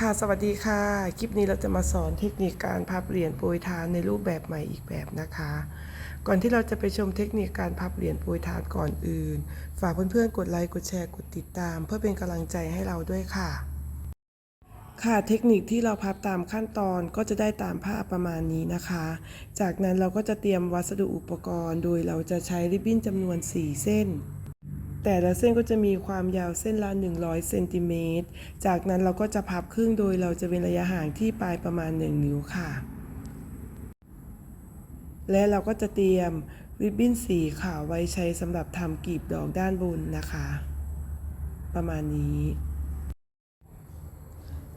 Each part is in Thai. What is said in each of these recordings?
ค่ะสวัสดีค่ะ คลิปนี้เราจะมาสอนเทคนิคการพับเหรียญโปรยทานในรูปแบบใหม่อีกแบบนะคะ ก่อนที่เราจะไปชมเทคนิคการพับเหรียญโปรยทานก่อนอื่น ฝากเพื่อนๆกดไลค์กดแชร์กดติดตาม เพื่อเป็นกำลังใจให้เราด้วยค่ะ ค่ะเทคนิคที่เราพับตามขั้นตอนก็จะได้ตามภาพประมาณนี้นะคะ จากนั้นเราก็จะเตรียมวัสดุอุปกรณ์ โดยเราจะใช้ริบบิ้นจำนวน 4 เส้น แต่ละเส้นก็จะมีความยาวเส้นละ 100เซนติเมตร จากนั้นเราก็จะพับครึ่งโดยเราจะเว้นระยะห่างที่ปลายประมาณ 1 นิ้วค่ะ และเราก็จะเตรียมริบบิ้นสีขาวไว้ใช้สำหรับทำกลีบดอกด้านบนนะคะ ประมาณนี้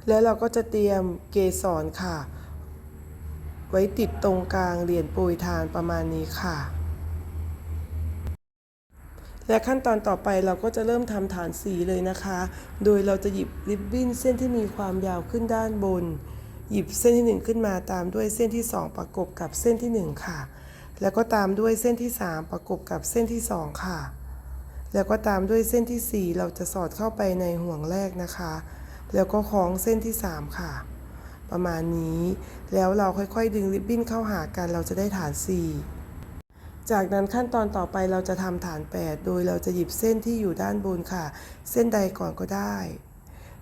แล้วเราก็จะเตรียมเกสรค่ะ ไว้ติดตรงกลางเหรียญปรยทานประมาณนี้ค่ะ และขั้นตอนต่อไปเราก็จะเริ่มทำฐานสีเลยนะคะ โดยเราจะหยิบริบบิ้นเส้นที่มีความยาวขึ้นด้านบน หยิบเส้นที่ 1 ขึ้นมาตามด้วยเส้นที่ 2 ประกบกับเส้นที่ 1 ค่ะ แล้วก็ตามด้วยเส้นที่ 3 ประกบกับเส้นที่ 2 ค่ะ แล้วก็ตามด้วยเส้นที่ 4 เราจะสอดเข้าไปในห่วงแรกนะคะ แล้วก็คล้องเส้นที่ 3 ค่ะ ประมาณนี้ แล้วเราค่อยๆ ดึงริบบิ้นเข้าหากันเราจะได้ฐาน 4 จากนั้นขั้นตอนต่อไปเราจะทำฐาน 8 โดยเราจะหยิบเส้นที่อยู่ด้านบนค่ะ เส้นใดก่อนก็ได้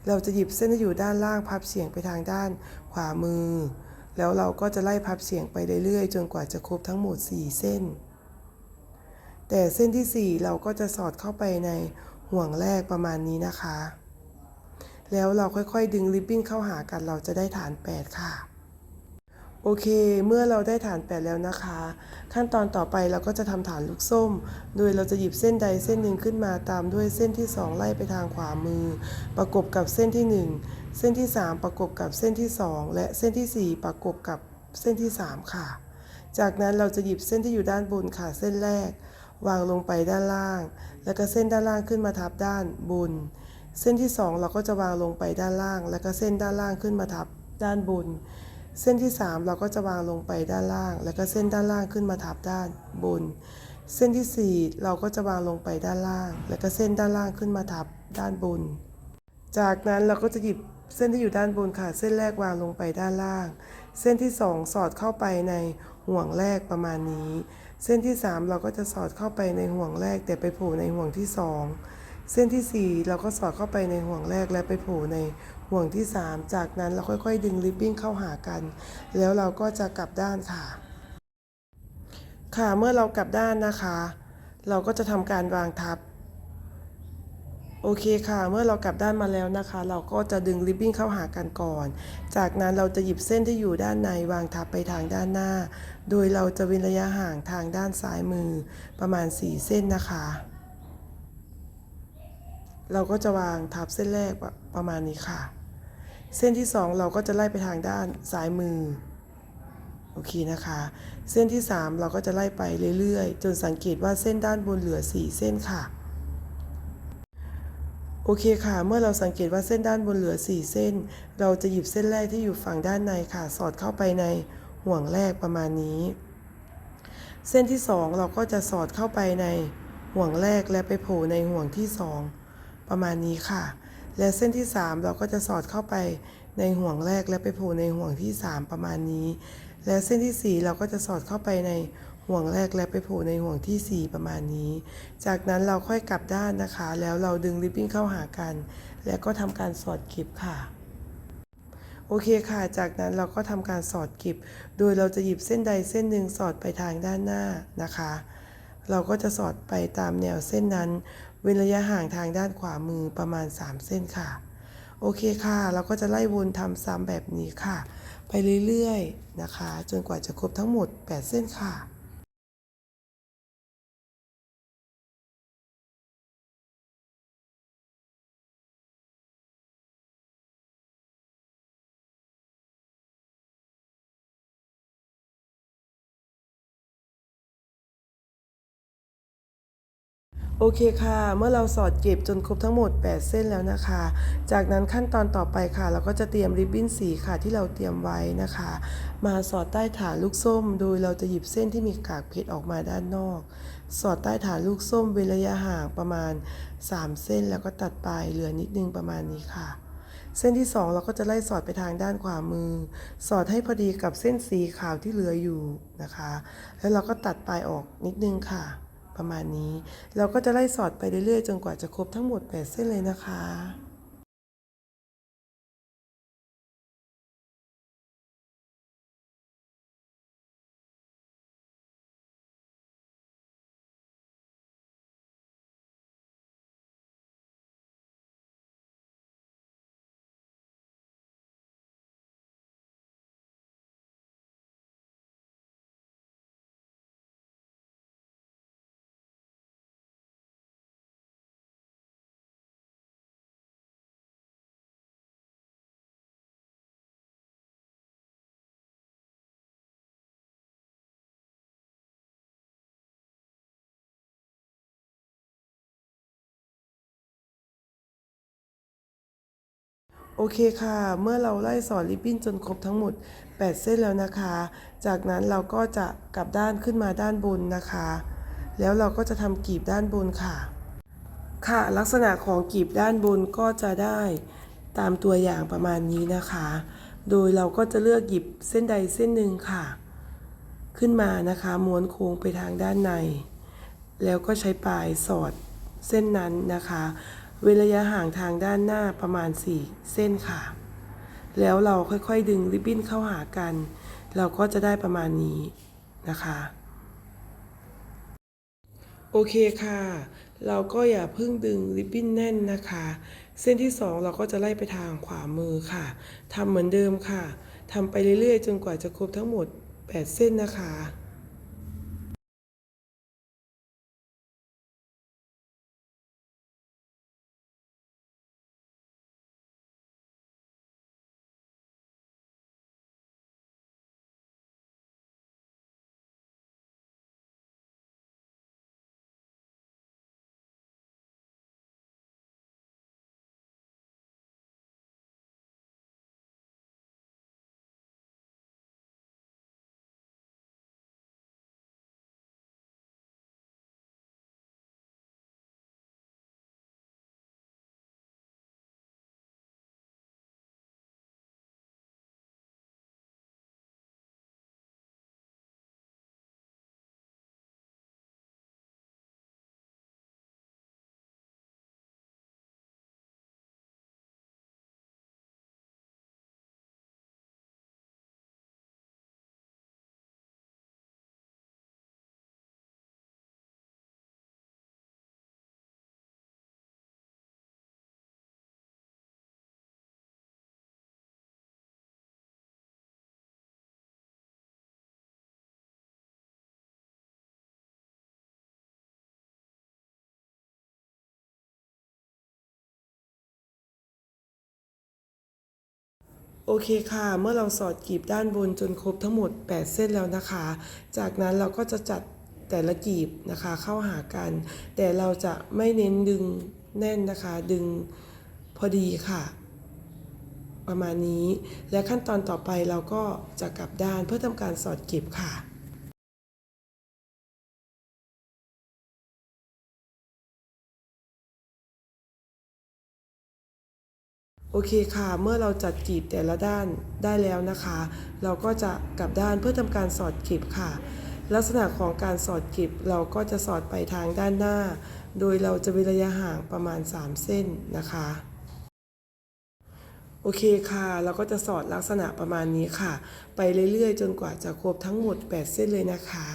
เราจะหยิบเส้นที่อยู่ด้านล่างพับเฉียงไปทางด้านขวามือ แล้วเราก็จะไล่พับเฉียงไปเรื่อยๆ จนกว่าจะครบทั้งหมด 4 เส้น แต่เส้นที่ 4 เราก็จะสอดเข้าไปในห่วงแรกประมาณนี้นะคะ แล้วเราค่อยๆ ดึงริบบิ้นเข้าหากันเราจะได้ฐาน 8 ค่ะ โอเค เมื่อเราได้ฐาน8แล้วนะคะ ขั้นตอนต่อไปเราก็จะทำฐานลูกส้ม โดยเราจะหยิบเส้นใดเส้นหนึ่งขึ้นมาตามด้วยเส้นที่ 2 ไล่ไปทางขวามือ ประกบกับเส้นที่ 1 เส้นที่ 3 ประกบกับเส้นที่ 2 และเส้นทีสี่ 4 ประกบกับเส้นที่ 3 ค่ะ จากนั้นเราจะหยิบเส้นที่อยู่ด้านบนค่ะเส้นแรก วางลงไปด้านล่าง แล้วก็เส้นด้านล่างขึ้นมาทับด้านบน เส้นที่ 2 เราก็จะวางลงไปด้านล่าง แล้วก็เส้นด้านล่างขึ้นมาทับด้านบน เส้นที่ 3 เราก็จะวางลงไปด้านล่าง แล้วก็เส้นด้านล่างขึ้นมาทับด้านบน เส้นทีสี่ 4 เราก็จะวางลงไปด้านล่าง แล้วก็เส้นด้านล่างขึ้นมาทับด้านบน จากนั้นเราก็จะหยิบเส้นที่อยู่ด้านบนค่ะ เส้นแรกวางลงไปด้านล่าง เส้นที่ 2 สอดเข้าไปในห่วงแรกประมาณนี้ เส้นที่ 3 เราก็จะสอดเข้าไปในห่วงแรก แต่ไปโผล่ในห่วงที่ 2 เส้นที่ 4 เราก็สอดเข้าไปในห่วงแรกและไปโผล่ใน ห่วงที่ 3 จากนั้นเราค่อยๆ ดึงริบบิ้นเข้าหากัน แล้วเราก็จะกลับด้านค่ะ ค่ะเมื่อเรากลับด้านนะคะ เราก็จะทำการวางทับ โอเคค่ะ เมื่อเรากลับด้านมาแล้วนะคะ เราก็จะดึงริบบิ้นเข้าหากันก่อน จากนั้นเราจะหยิบเส้นที่อยู่ด้านในวางทับไปทางด้านหน้า โดยเราจะเว้นระยะห่างทางด้านซ้ายมือประมาณ 4 เส้นนะคะ เราก็จะวางทับเส้นแรกประมาณนี้ค่ะ เส้นที่ 2 เราก็จะไล่ไปทางด้านซ้ายมือ โอเคนะคะ เส้นที่ 3 เราก็จะไล่ไปเรื่อยๆ จนสังเกตว่าเส้นด้านบนเหลือ 4 เส้นค่ะ โอเคค่ะ เมื่อเราสังเกตว่าเส้นด้านบนเหลือ 4 เส้น เราจะหยิบเส้นแรกที่อยู่ฝั่งด้านในค่ะ สอดเข้าไปในห่วงแรกประมาณนี้ เส้นที่ 2 เราก็จะสอดเข้าไปในห่วงแรกและไปโผล่ในห่วงที่ 2 ประมาณนี้ค่ะ และเส้นที่ 3 เราก็จะสอดเข้าไปในห่วงแรกและไปโผล่ในห่วงที่ 3 ประมาณนี้ และเส้นที่ 4 เราก็จะสอดเข้าไปในห่วงแรกและไปโผล่ในห่วงที่ 4 ประมาณนี้ จากนั้นเราค่อยกลับด้านนะคะ แล้วเราดึงริบบิ้นเข้าหากัน แล้วก็ทำการสอดเก็บค่ะโอเคค่ะ จากนั้นเราก็ทำการสอดเก็บโดยเราจะหยิบเส้นใดเส้นหนึ่งสอดไปทางด้านหน้านะคะ เราก็จะสอดไปตามแนวเส้นนั้น เว้นระยะห่างทางด้านขวามือประมาณ 3 เส้นค่ะ โอเคค่ะ เราก็จะไล่วนทำซ้ำแบบนี้ค่ะ ไปเรื่อยๆนะคะ จนกว่าจะครบทั้งหมด 8 เส้นค่ะ โอเคค่ะ เมื่อเราสอดเก็บจนครบทั้งหมด 8 เส้นแล้วนะคะ จากนั้นขั้นตอนต่อไปค่ะ เราก็จะเตรียมริบบิ้นสีค่ะที่เราเตรียมไว้นะคะ มาสอดใต้ฐานลูกส้ม โดยเราจะหยิบเส้นที่มีกากเพชรออกมาด้านนอก สอดใต้ฐานลูกส้มเว้นระยะห่างประมาณ 3 เส้นแล้วก็ตัดปลายเหลือนิดนึงประมาณนี้ค่ะ เส้นที่สองเราก็จะไล่สอดไปทางด้านขวามือ สอดให้พอดีกับเส้นสีขาวที่เหลืออยู่นะคะ แล้วเราก็ตัดปลายออกนิดนึงค่ะ ประมาณนี้ เราก็จะไล่สอดไปเรื่อยๆ จนกว่าจะครบทั้งหมด 8 เส้นเลยนะคะ โอเคค่ะ เมื่อเราไล่สอดริบบิ้นจนครบทั้งหมด 8 เส้นแล้วนะคะ จากนั้นเราก็จะกลับด้านขึ้นมาด้านบนนะคะ แล้วเราก็จะทำกีบด้านบนค่ะ ค่ะ ลักษณะของกีบด้านบนก็จะได้ตามตัวอย่างประมาณนี้นะคะ โดยเราก็จะเลือกหยิบเส้นใดเส้นหนึ่งค่ะ ขึ้นมานะคะม้วนโค้งไปทางด้านใน แล้วก็ใช้ปลายสอดเส้นนั้นนะคะ เว้นระยะห่างทางด้านหน้าประมาณ 4 เส้นค่ะ แล้วเราค่อยๆดึงริบบิ้นเข้าหากัน เราก็จะได้ประมาณนี้นะคะ โอเคค่ะ เราก็อย่าเพิ่งดึงริบบิ้นแน่นนะคะ เส้นที่ 2 เราก็จะไล่ไปทางขวามือค่ะทำเหมือนเดิมค่ะทำไปเรื่อยๆ จนกว่าจะครบทั้งหมด 8 เส้นนะคะ โอเคค่ะ เมื่อเราสอดกีบด้านบนจนครบทั้งหมด 8 เส้นแล้วนะคะ จากนั้นเราก็จะจัดแต่ละกีบนะคะเข้าหากัน แต่เราจะไม่เน้นดึงแน่นนะคะ ดึงพอดีค่ะ ประมาณนี้ และขั้นตอนต่อไปเราก็จะกลับด้านเพื่อทำการสอดเก็บค่ะ โอเคค่ะ เมื่อเราจัดกีบแต่ละด้านได้แล้วนะคะ เราก็จะกลับด้านเพื่อทำการสอดกีบค่ะ ลักษณะของการสอดกีบเราก็จะสอดไปทางด้านหน้า โดยเราจะเว้นระยะห่างประมาณ 3 เส้นนะคะโอเคค่ะ เราก็จะสอดลักษณะประมาณนี้ค่ะ ไปเรื่อยๆ จนกว่าจะครบทั้งหมด 8 เส้นเลยนะคะ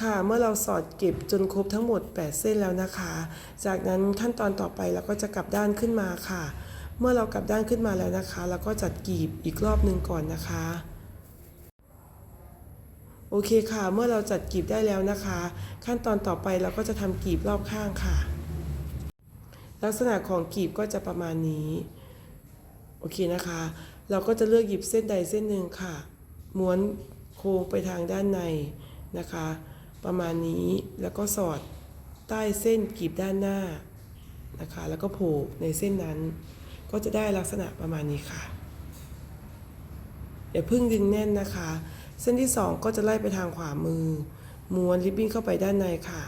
ค่ะเมื่อเราสอดเก็บจนครบทั้งหมด 8 เส้นแล้วนะคะ จากนั้นขั้นตอนต่อไปเราก็จะกลับด้านขึ้นมาค่ะ เมื่อเรากลับด้านขึ้นมาแล้วนะคะ เราก็จัดกีบอีกรอบหนึ่งก่อนนะคะ โอเคค่ะ เมื่อเราจัดกีบได้แล้วนะคะ ขั้นตอนต่อไปเราก็จะทำกีบรอบข้างค่ะ ลักษณะของกีบก็จะประมาณนี้ โอเคนะคะ เราก็จะเลือกหยิบเส้นใดเส้นหนึ่งค่ะ ม้วนโค้งไปทางด้านในนะคะ ประมาณนี้แล้วก็สอดใต้เส้นกลีบด้านหน้านะคะ แล้วก็โผล่ในเส้นนั้น ก็จะได้ลักษณะประมาณนี้ค่ะอย่าพึ่งดึงแน่นนะคะ เส้นที่สองก็จะไล่ไปทางขวามือ ม้วนริบบิ้นเข้าไปด้านในค่ะ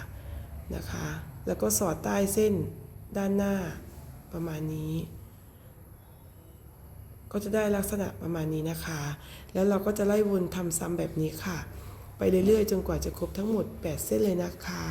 นะคะ แล้วก็สอดใต้เส้นด้านหน้าประมาณนี้ ก็จะได้ลักษณะประมาณนี้นะคะ แล้วเราก็จะไล่วนทำซ้ำแบบนี้ค่ะ ไปเรื่อยๆ จนกว่าจะครบทั้งหมด 8 เส้นเลยนะคะ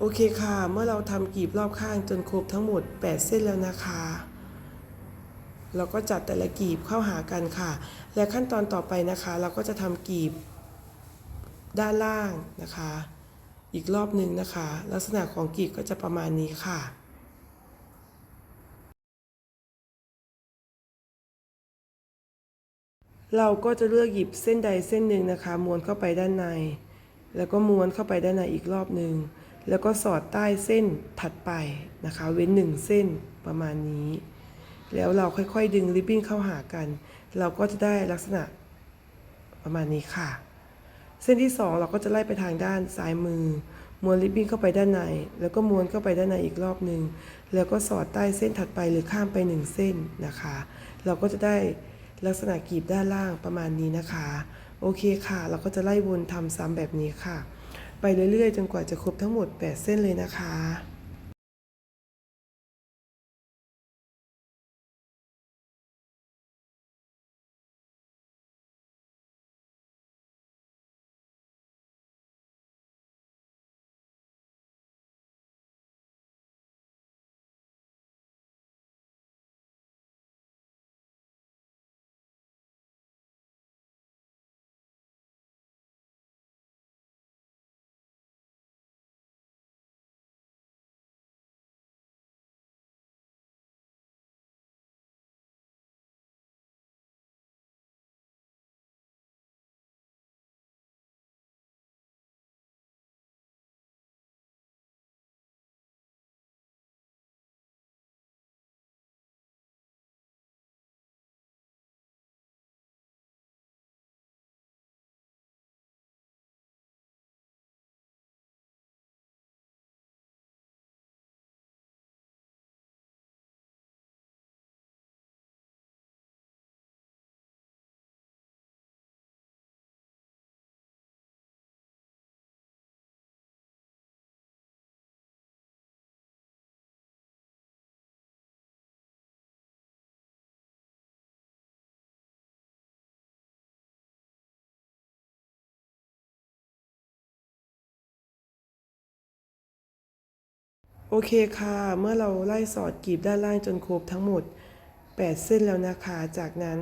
โอเคค่ะ เมื่อเราทำกลีบรอบข้างจนครบทั้งหมด 8 เส้นแล้วนะคะ เราก็จัดแต่ละกลีบเข้าหากันค่ะ และขั้นตอนต่อไปนะคะ เราก็จะทำกลีบด้านล่างนะคะ อีกรอบหนึ่งนะคะ ลักษณะของกลีบก็จะประมาณนี้ค่ะเราก็จะเลือกหยิบเส้นใดเส้นหนึ่งนะคะ ม้วนเข้าไปด้านใน แล้วก็ม้วนเข้าไปด้านในอีกรอบหนึ่ง แล้วก็สอดใต้เส้นถัดไปนะคะ เว้นหนึ่งเส้นประมาณนี้ แล้วเราค่อยๆดึงริบบิ้นเข้าหากัน เราก็จะได้ลักษณะประมาณนี้ค่ะ เส้นที่สองเราก็จะไล่ไปทางด้านซ้ายมือม้วนริบบิ้นเข้าไปด้านใน แล้วก็ม้วนเข้าไปด้านในอีกรอบหนึ่งแล้วก็สอดใต้เส้นถัดไปหรือข้ามไปหนึ่งเส้นนะคะ เราก็จะได้ลักษณะกรีบด้านล่างประมาณนี้นะคะ โอเคค่ะ เราก็จะไล่วนทำซ้ำแบบนี้ค่ะ ไปเรื่อยๆ จนกว่าจะครบทั้งหมด 8 เส้นเลยนะคะ โอเคค่ะ เมื่อเราไล่สอดกลีบด้านล่างจนครบทั้งหมด 8 เส้นแล้วนะคะ จากนั้น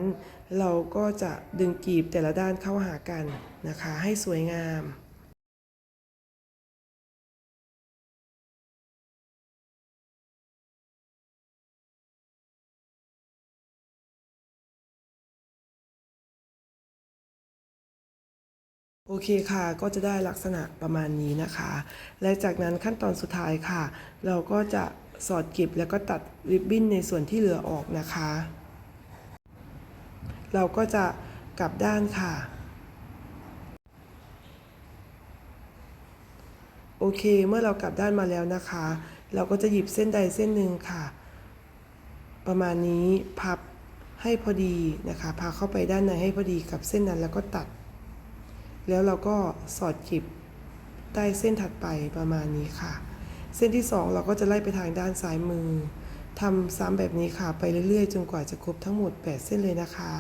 เราก็จะดึงกลีบแต่ละด้านเข้าหากันนะคะ ให้สวยงาม โอเคค่ะ ก็จะได้ลักษณะประมาณนี้นะคะ และจากนั้นขั้นตอนสุดท้ายค่ะ เราก็จะสอดเก็บแล้วก็ตัดริบบิ้นในส่วนที่เหลือออกนะคะ เราก็จะกลับด้านค่ะ โอเค เมื่อเรากลับด้านมาแล้วนะคะ เราก็จะหยิบเส้นใดเส้นหนึ่งค่ะ ประมาณนี้พับให้พอดีนะคะ พาเข้าไปด้านในให้พอดีกับเส้นนั้นแล้วก็ตัด แล้วเราก็สอดจีบใต้เส้นถัดไปประมาณนี้ค่ะ เส้นที่สองเราก็จะไล่ไปทางด้านซ้ายมือทำซ้ำแบบนี้ค่ะไปเรื่อยๆ จนกว่าจะครบทั้งหมด 8 เส้นเลยนะคะ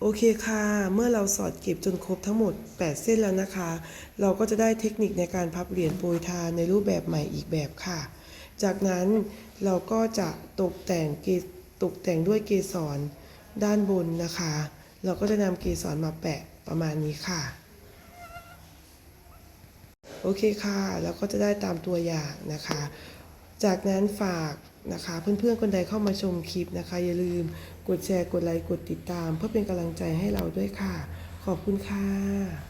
โอเคค่ะ เมื่อเราสอดเก็บจนครบทั้งหมด 8 เส้นแล้วนะคะ เราก็จะได้เทคนิคในการพับเหรียญโปรยทานในรูปแบบใหม่อีกแบบค่ะ จากนั้นเราก็จะตกแต่งเกตกแต่งด้วยเกสรด้านบนนะคะ เราก็จะนำเกสรมาแปะประมาณนี้ค่ะ โอเคค่ะ แล้วก็จะได้ตามตัวอย่างนะคะ จากนั้นฝาก นะคะ เพื่อนๆคนใดเข้ามาชมคลิปนะคะ อย่าลืมกดแชร์กดไลค์กดติดตาม เพื่อเป็นกำลังใจให้เราด้วยค่ะ ขอบคุณค่ะ